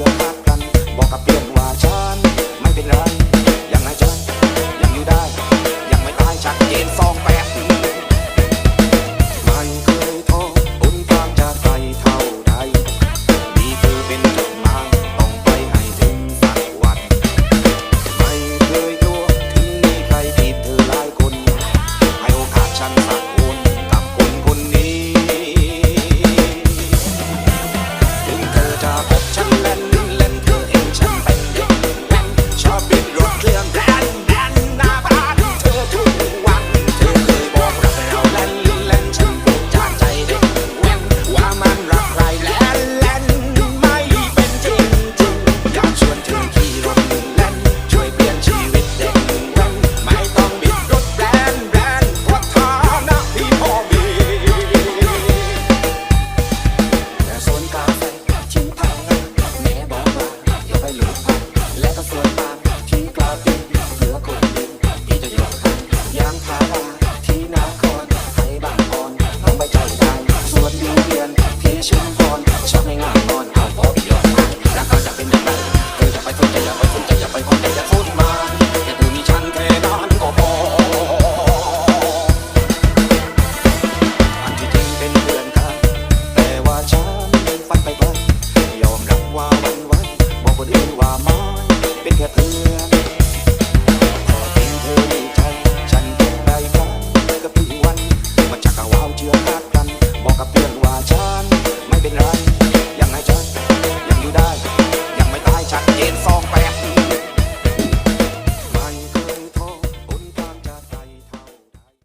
ชื่อรักบอกกับเพื่อนวาฉันไม่เป็นไรยังไงฉันยังอยู่ได้ ยังไม่ตายชัดเจนสองแปดไม่เคยท้อหนทางจะไกเท่าใดมีเธอเป็นจุดมายต้องไปให้ถึงสักวัน ไม่เคยกลัวถึงมีใครผิดเธอหลายคน ให้โอกาสฉันสั Let's go.